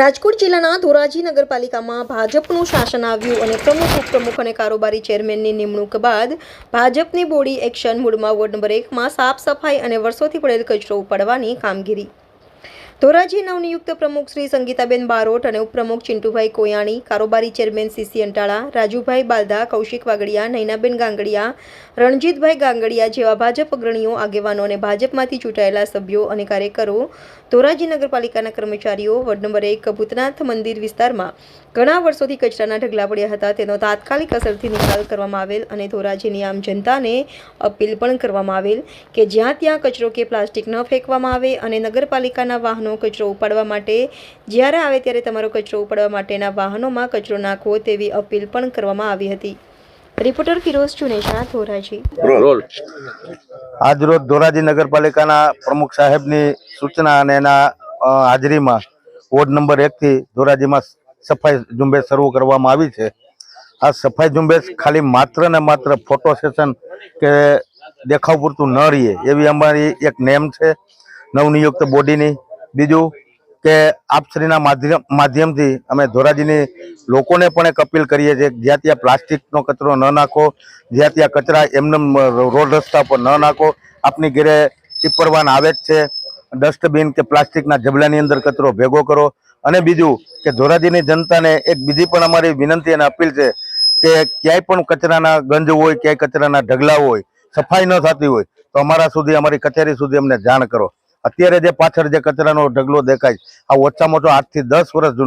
રાજકોટ જિલ્લાના ધોરાજી નગરપાલિકામાં ભાજપનું શાસન આવ્યું અને પ્રમુખ, ઉપપ્રમુખ અને કારોબારી ચેરમેનની નિમણૂક બાદ ભાજપની બોડી એક્શન મૂડમાં વોર્ડ નંબર એકમાં સાફ સફાઈ અને વર્ષોથી પડેલ કચરો ઉપાડવાની કામગીરી. ધોરાજી નવનિયુક્ત પ્રમુખ શ્રી સંગીતાબેન બારોટ અને ઉપપ્રમુખ ચિંટુભાઈ કોયાણી, કારોબારી ચેરમેન સીસી અંટાળા, રાજુભાઈ બાલદા, કૌશિક વાગડિયા, નૈનાબેન ગાંગડિયા, રણજીતભાઈ ગાંગડિયા જેવા ભાજપ અગ્રણીઓ, આગેવાનો અને ભાજપમાંથી ચૂંટાયેલા સભ્યો અને કાર્યકરો, ધોરાજી નગરપાલિકાના કર્મચારીઓ, વોર્ડ નંબર એક ભૂતનાથ મંદિર વિસ્તારમાં ઘણા વર્ષોથી કચરાના ઢગલા પડ્યા હતા. તેનો તાત્કાલિક અસરથી નિકાલ કરવામાં આવેલ અને ધોરાજીની આમ જનતાને અપીલ પણ કરવામાં આવેલ કે જ્યાં ત્યાં કચરો કે પ્લાસ્ટિક ન ફેંકવામાં આવે અને નગરપાલિકાના વાહનો કચરો ઉપાડવા માટે. જ્યારે આવે ત્યારે તમારો કચરો ઉપાડવા માટેના વાહનોમાં કચરો નાખવો તેવી અપીલ પણ કરવામાં આવી હતી. રિપોર્ટર ફિરોઝ ચુનેશા ધોરાજી. આજરોજ ધોરાજી નગરપાલિકાના પ્રમુખ સાહેબની સૂચના અને એના હાજરીમાં વોર્ડ નંબર એકથી ધોરાજીમાં સફાઈ ઝુંબેશ શરૂ કરવામાં આવી છે. આ સફાઈ ઝુંબેશ ખાલી માત્ર ને માત્ર ફોટો સેશન કે દેખાવ પૂરતું ન રહીએ એવી અમારી એક નેમ છે નવનિયુક્ત બોડીની. બીજું કે આપશ્રીના માધ્યમ માધ્યમથી અમે ધોરાજીની લોકોને પણ એક અપીલ કરીએ છીએ, જ્યાં ત્યાં પ્લાસ્ટિકનો કચરો ન નાખો, જ્યાં ત્યાં કચરા એમને રોડ રસ્તા પર ન નાખો. આપની ઘરે ટીપરવાન આવે જ છે. ડસ્ટબિન કે પ્લાસ્ટિકના જબલાની અંદર કચરો ભેગો કરો. અને બીજું કે ધોરાજીની જનતાને એક બીજી પણ અમારી વિનંતી અને અપીલ છે કે ક્યાંય પણ કચરાના ગંજ હોય, ક્યાંય કચરાના ઢગલા હોય, સફાઈ ન થતી હોય, તો અમારા સુધી, અમારી કચેરી સુધી અમને જાણ કરો. અત્યારે જે પાછળ જે કચરાનો ઢગલો દેખાય આ ઓછામાં ઓછો આઠથી દસ વર્ષ જૂનો